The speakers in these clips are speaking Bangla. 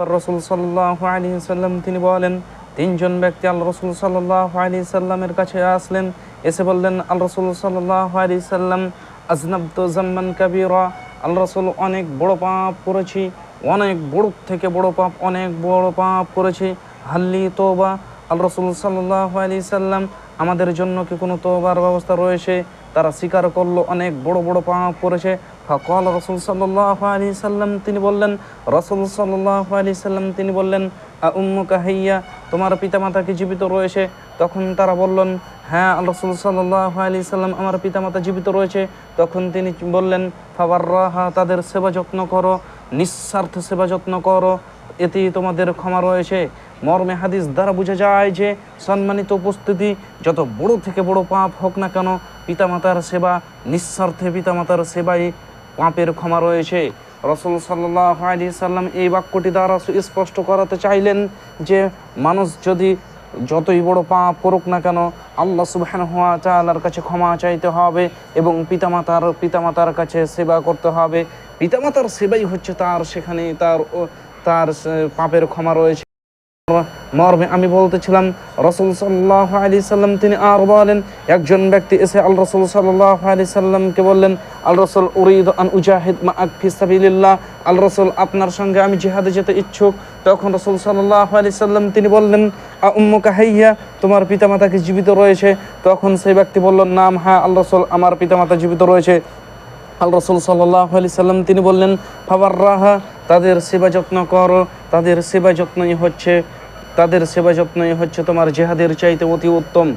রসুল সাল্লাহ আলী সাল্লাম তিনি বলেন, তিনজন ব্যক্তি আল রসুল সাল্লাহ আলী সাল্লামের কাছে আসলেন, এসে বললেন আল রসুল সাল্লাহ আলী সাল্লাম আজনাব্দ জাম্মান কাবিরা। আল রসুল অনেক বড় পাপ করেছি, অনেক বড় থেকে বড় পাপ, অনেক বড় পাপ করেছি। হাল্লি তোবা। আল রসুল সাল্লাহ আলী সাল্লাম আমাদের জন্য কি কোনো তোবার ব্যবস্থা রয়েছে? তারা স্বীকার করল, অনেক বড় বড় পাপ করেছে। ফকল রসুল সাল্লাহ আলী সাল্লাম তিনি বললেন, রসুল সাল্লাহ আলী সাল্লাম তিনি বললেন উম্মুকা হাইয়া, তোমার পিতামাতা কি জীবিত রয়েছে? তখন তারা বললেন হ্যাঁ রসুল সাল্লাহ আলী সাল্লাম আমার পিতামাতা জীবিত রয়েছে। তখন তিনি বললেন, ফাবাররাহা, তাদের সেবা যত্ন করো, নিঃস্বার্থ সেবা যত্ন করো, এতেই তোমাদের ক্ষমা রয়েছে। মর্মে হাদিস দ্বারা বোঝা যায় যে, সম্মানিত উপস্থিতি, যত বড় থেকে বড় পাপ হোক না কেন, পিতামাতার সেবা, নিঃস্বার্থে পিতামাতার সেবাই পাপের ক্ষমা রয়েছে। রসুল সাল্লাহ আলী সাল্লাম এই বাক্যটি দ্বারা স্পষ্ট করাতে চাইলেন যে, মানুষ যদি যতই বড় পাপ করুক না কেন, আল্লাহ সুবহান হওয়া চালার কাছে ক্ষমা চাইতে হবে এবং পিতামাতার পিতামাতার কাছে সেবা করতে হবে। পিতামাতার সেবাই হচ্ছে তার সেখানে তার তার পাপের ক্ষমা রয়েছে। মর্মে আমি বলতেছিলাম, রসুল সাল্লাহ আলি সাল্লাম, তিনি আর বলেন, একজন ব্যক্তি এসে আল রসুল সাল্লাহ আলি সাল্লামকে বললেন, আল রসুল উরিদ আন উজাহিদ মা আকফিসাবিল্লাহ আল রসুল, আপনার সঙ্গে আমি জিহাদে যেতে ইচ্ছুক। তখন রসুল সাল্লাহ আলি সাল্লাম, তিনি বললেন, আ উম্মুকা হাইয়া, তোমার পিতামাতা কি জীবিত রয়েছে। তখন সেই ব্যক্তি বলল, নাম হ্যাঁ আল রসুল, আমার পিতামাতা জীবিত রয়েছে। আল রসুল সাল্লাহ আলি সাল্লাম, তিনি বললেন ফাবার রাহা তাদের সেবা যত্ন করো। তাদের সেবা যত্নই হচ্ছে, তাদের সেবা যত্নই হচ্ছে তোমার জেহাদের চাইতে অতি উত্তম।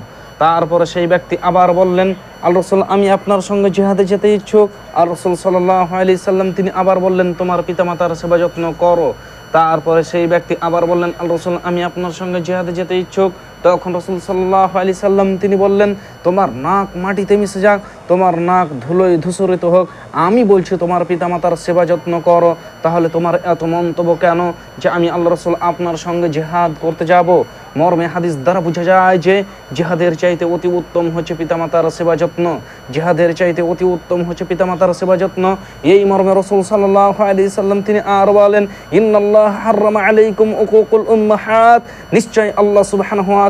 তারপরে সেই ব্যক্তি আবার বললেন, আল রসুল, আমি আপনার সঙ্গে জেহাদে যেতে ইচ্ছুক। আল রসুল সাল্লাহ আলি সাল্লাম, তিনি আবার বললেন, তোমার পিতামাতার সেবা যত্ন করো। তারপরে সেই ব্যক্তি আবার বললেন, আল রসুল, আমি আপনার সঙ্গে জেহাদে যেতে ইচ্ছুক। তখন রসুল সাল্লাহ আলি সাল্লাম, তিনি বললেন, তোমার নাক মাটিতে মিশে যাক। তোমার নাক ধুলোয় ধূসরিত হোক, আমি বলছি তোমার পিতামাতার সেবা যত্ন করো, তাহলে তোমার এত মন্তব্য কেন যে আমি আল্লাহ রসুল আপনার সঙ্গে জেহাদ করতে যাব? মর্মে হাদিস দ্বারা বোঝা যায় যে জেহাদের চাইতে অতি উত্তম হচ্ছে পিতামাতার সেবা যত্ন। জেহাদের চাইতে অতি উত্তম হচ্ছে পিতামাতার সেবা যত্ন। এই মর্মে রসুল সাল্লাহ আলি সাল্লাম তিনি আর বলেন, ইন্নাল্লাহ আলাইকুম নিশ্চয় আল্লাহ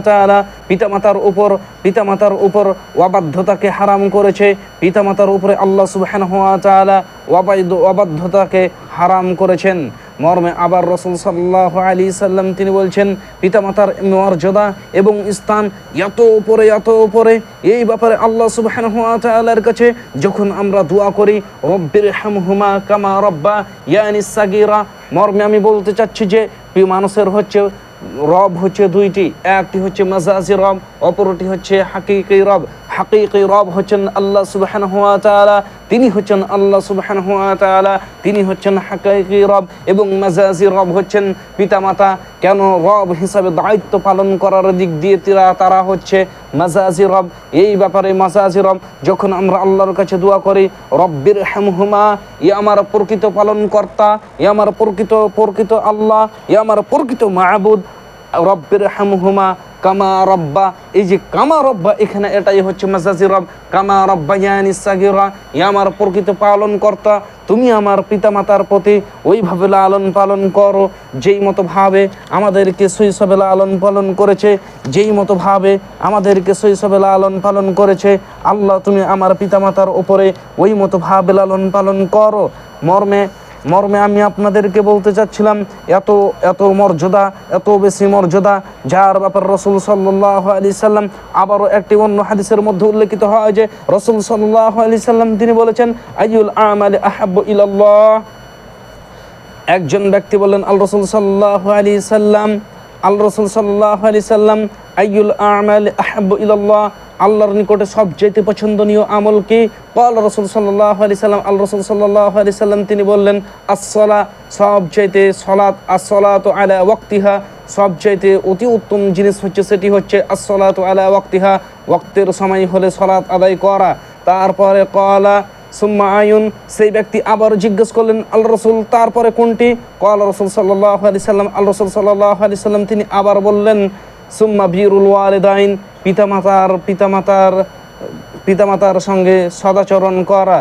তাআলা পিতামাতার উপর পিতামাতার উপর অবাধ্যতাকে হারাম করেছে। পিতামাতার উপরে আল্লাহ সুবহানাহু ওয়া তাআলা অবাধ্য অবাধ্যতাকে হারাম করেছেন। মর্মে আবার রসুল সাল্লাহ আলী সাল্লাম তিনি বলছেন, পিতামাতার মর্যাদা এবং স্থান এত উপরে এত উপরে। এই ব্যাপারে আল্লাহ সুবহানাহু ওয়া তাআলার কাছে যখন আমরা দোয়া করি, রব্বির হামহুমা কামা রব্বা ইয়ানি সাগীরা। মর্মে আমি বলতে চাচ্ছি যে মানুষের হচ্ছে রব হচ্ছে দুইটি, একটি হচ্ছে মাজাজি রব, অপরটি হচ্ছে হাকিকি রব। হাকিকি রব হচ্ছেন আল্লাহ সুবহানাহু ওয়া তাআলা, তিনি হচ্ছেন আল্লাহ সুবহানাহু ওয়া তাআলা, তিনি হচ্ছেন হাকিকি রব এবং মাজাজি রব হচ্ছেন পিতামাতা। কেন রব হিসাবে দায়িত্ব পালন করার দিক দিয়ে তারা তারা হচ্ছে মাজাজি রব। এই ব্যাপারে মাজাজি রব, যখন আমরা আল্লাহর কাছে দোয়া করি, রব্বির হামহুমা, ই আমার প্রকৃত পালন কর্তা ই আমার প্রকৃত প্রকৃত আল্লাহ, ই আমার প্রকৃত মাহবুদ রব্বির হামহুমা কামা রব্বা। এই যে কামা রব্বা, এখানে এটাই হচ্ছে মাজাজি রব। কামা রব্বা ইয়ানি সাগিরা, ই আমার প্রকৃত পালন কর্তা তুমি আমার পিতামাতার প্রতি ওইভাবে লালন পালন করো। যেই মতো ভাবে আমাদেরকে শৈশবে লালন পালন করেছে, যেই মতো ভাবে আমাদেরকে শৈশবে লালন পালন করেছে, আল্লাহ তুমি আমার পিতামাতার উপরে ওই মতো ভাবে লালন পালন করো। মর্মে মর্মে আমি আপনাদেরকে বলতে চাচ্ছিলাম, এত এত মর্যাদা, এত বেশি মর্যাদা, যার ব্যাপার রসুল সাল্লাহ আলি সাল্লাম আবারও একটি অন্য হাদিসের মধ্যে উল্লেখিত হয় যে, রসুল সাল্লাহ আলি সাল্লাম তিনি বলেছেন আইউল আমাল আহাব ইলাল্লাহ একজন ব্যক্তি বললেন, আল রসুল সাল্লাহ আলি সাল্লাম, আল রসুল সাল্লাহ আলি সাল্লাম আইউল আমাল আহাব ইলাল্লাহ আল্লাহর নিকটে সবচাইতে পছন্দনীয় আমল কি? কল রসুল সাল্লাহ আলি সাল্লাম, আল রসুল সাল্লাহ আলি সাল্লাম, তিনি বললেন আসলা সবচাইতে সলাত আসলাত আলা ওয়াক্তিহা, সবচাইতে অতি উত্তম জিনিস হচ্ছে সেটি হচ্ছে আসলাত আলা ওয়াক্তিহা, ওয়াক্তের সময় হলে সলাত আদায় করা। তারপরে কলা সুম্মা আয়ুন সেই ব্যক্তি আবার জিজ্ঞেস করলেন, আল রসুল, তারপরে কোনটি? কল রসুল সাল্লাহ আলি সাল্লাম, আল রসুল সাল্লাহ আলি সাল্লাম তিনি আবার বললেন সুম্মা বীরুল ওয়ালেদাইন, পিতামাতার পিতামাতার পিতামাতার সঙ্গে সদাচরণ করা।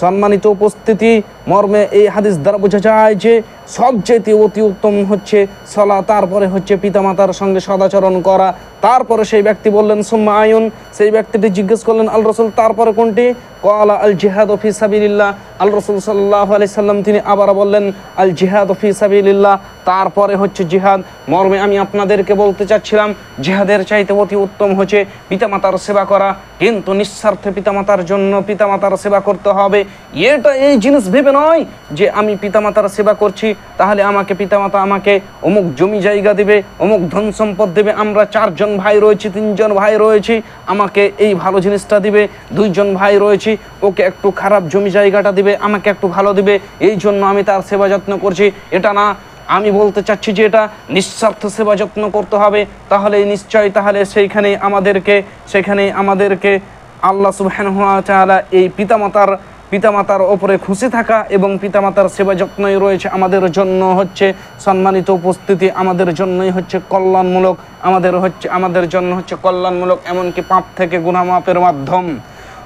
সম্মানিত উপস্থিতি, মর্মে এই হাদিস দ্বারা বোঝা যায় যে সবচেয়ে অতি উত্তম হচ্ছে সলা তারপরে হচ্ছে পিতামাতার সঙ্গে সদাচরণ করা। তারপরে সেই ব্যক্তি বললেন, সুম্মা আয়ুন। সেই ব্যক্তিটি জিজ্ঞেস করলেন, আল রসুল, তারপরে কোনটি? কলা আল জিহাদ ফি সাবিলিল্লাহ। আল রসুল সাল্লাহ আলি সাল্লাম তিনি আবার বললেন, আল জিহাদ ফি সাবিলিল্লাহ। তারপরে হচ্ছে জিহাদ। মর্মে আমি আপনাদেরকে বলতে চাচ্ছিলাম, জিহাদের চাইতে অতি উত্তম হচ্ছে পিতামাতার সেবা করা। কিন্তু নিঃস্বার্থে পিতামাতার জন্য পিতামাতার সেবা করতে হবে। এটা এই জিনিস ভেবে নয় যে আমি পিতামাতার সেবা করছি তাহলে আমাকে পিতামাতা আমাকে অমুক জমি জায়গা দিবে, অমুক ধন সম্পদ দেবে, আমরা চারজন ভাই রয়েছি, তিনজন ভাই রয়েছি, আমাকে এই ভালো জিনিসটা দিবে, দুইজন ভাই রয়েছি, ওকে একটু খারাপ জমি জায়গাটা দিবে, আমাকে একটু ভালো দিবে, এই জন্য আমি তার সেবা যত্ন করছি। এটা না, আমি বলতে চাচ্ছি যে এটা নিঃস্বার্থ সেবা যত্ন করতে হবে, তাহলে নিশ্চয় তাহলে সেইখানে আমাদেরকে সেখানে আমাদেরকে আল্লাহ তাআলা এই পিতামাতার পিতামাতার ওপরে খুশি থাকা এবং পিতামাতার সেবা যত্নই রয়েছে আমাদের জন্য হচ্ছে সম্মানিত উপস্থিতি আমাদের জন্যই হচ্ছে কল্যাণমূলক আমাদের হচ্ছে আমাদের জন্য হচ্ছে কল্যাণমূলক এমনকি পাপ থেকে গুনামাপের মাধ্যম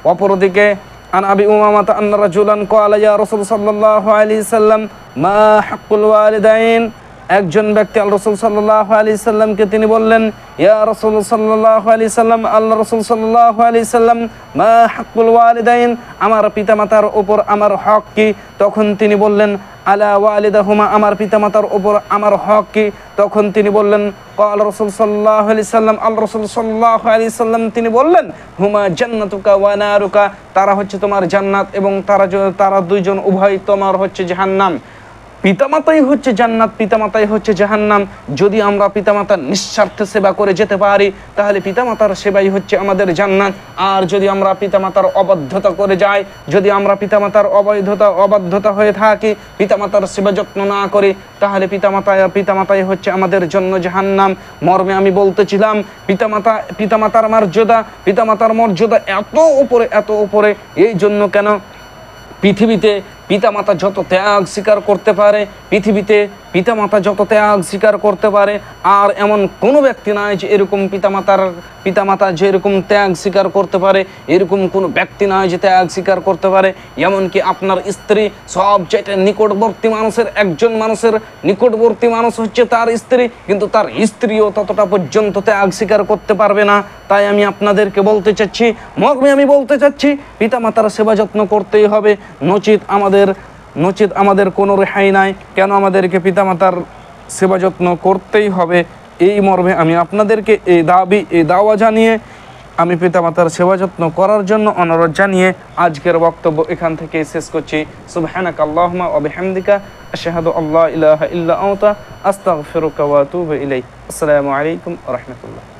অপরদিকে عن أبي أمامة أن رجلا قال يا رسول صلى الله عليه وسلم ما حق الوالدين একজন ব্যক্তি আল রসুল সাল্লাহ আলি সাল্লামকে তিনি বললেন, ইয়া রসুল সাল্লাহ আলি সাল্লাম আল্লাহ রসুল সাল্লাহ আলি সাল্লাম, মা হাকুল ওয়ালিদাইন, আমার পিতামাতার ওপর আমার হক কি? তখন তিনি বললেন, আলা ওয়ালিদাহুমা, আমার পিতামাতার ওপর আমার হক কি? তখন তিনি বললেন কল রসুল সাল্লাহ আলি সাল্লাম আল রসুল সাল্লাহ আলি সাল্লাম তিনি বললেন, হুমা জান্নাতুকা ওয়া নারুকা, তারা হচ্ছে তোমার জান্নাত এবং তারা তারা দুইজন উভয় তোমার হচ্ছে জাহান্নাম। পিতামাতাই হচ্ছে জান্নাত, পিতামাতাই হচ্ছে জাহান্নাম। যদি আমরা পিতামাতার নিঃস্বার্থে সেবা করে যেতে পারি, তাহলে পিতামাতার সেবাই হচ্ছে আমাদের জান্নাত। আর যদি আমরা পিতামাতার অবাধ্যতা করে যাই, যদি আমরা পিতামাতার অবৈধতা, অবাধ্যতা হয়ে থাকি, পিতামাতার সেবা যত্ন না করি, তাহলে পিতামাতা, পিতামাতাই হচ্ছে আমাদের জন্য জাহান্নাম। মর্মে আমি বলতেছিলাম, পিতামাতা, পিতামাতার মর্যাদা পিতামাতার মর্যাদা এত উপরে এত উপরে। এই জন্য কেন? পৃথিবীতে পিতামাতা যত ত্যাগ স্বীকার করতে পারে, পৃথিবীতে পিতামাতা যত ত্যাগ স্বীকার করতে পারে, আর এমন কোনো ব্যক্তি নাই যে এরকম পিতামাতার, পিতামাতা যেরকম ত্যাগ স্বীকার করতে পারে, এরকম কোনো ব্যক্তি নয় যে ত্যাগ স্বীকার করতে পারে। এমনকি আপনার স্ত্রী সব যেটা নিকটবর্তী মানুষের, একজন মানুষের নিকটবর্তী মানুষ হচ্ছে তার স্ত্রী, কিন্তু তার স্ত্রীও ততটা পর্যন্ত ত্যাগ স্বীকার করতে পারবে না। তাই আমি আপনাদেরকে বলতে চাচ্ছি, মর্মে আমি বলতে চাচ্ছি, পিতামাতার সেবা যত্ন করতেই হবে। নচিত আমাদের নচিত, আমাদের কোনো রেহাই নাই। কেন আমাদেরকে পিতামাতার সেবা যত্ন করতেই হবে? এই মর্মে আমি আপনাদেরকে এই দাবি, এই দাওয়া জানিয়ে আমি পিতামাতার সেবা যত্ন করার জন্য অনুরোধ জানিয়ে আজকের বক্তব্য এখান থেকে শেষ করছি। সুবহানাক আল্লাহুম্মা ওয়া বিহামদিকা, আশহাদু আল্লা ইলাহা ইল্লা আনতা, আস্তাগফিরুকা ওয়া আতুবু ইলাইক। আসসালামু আলাইকুম ওয়া রাহমাতুল্লাহ।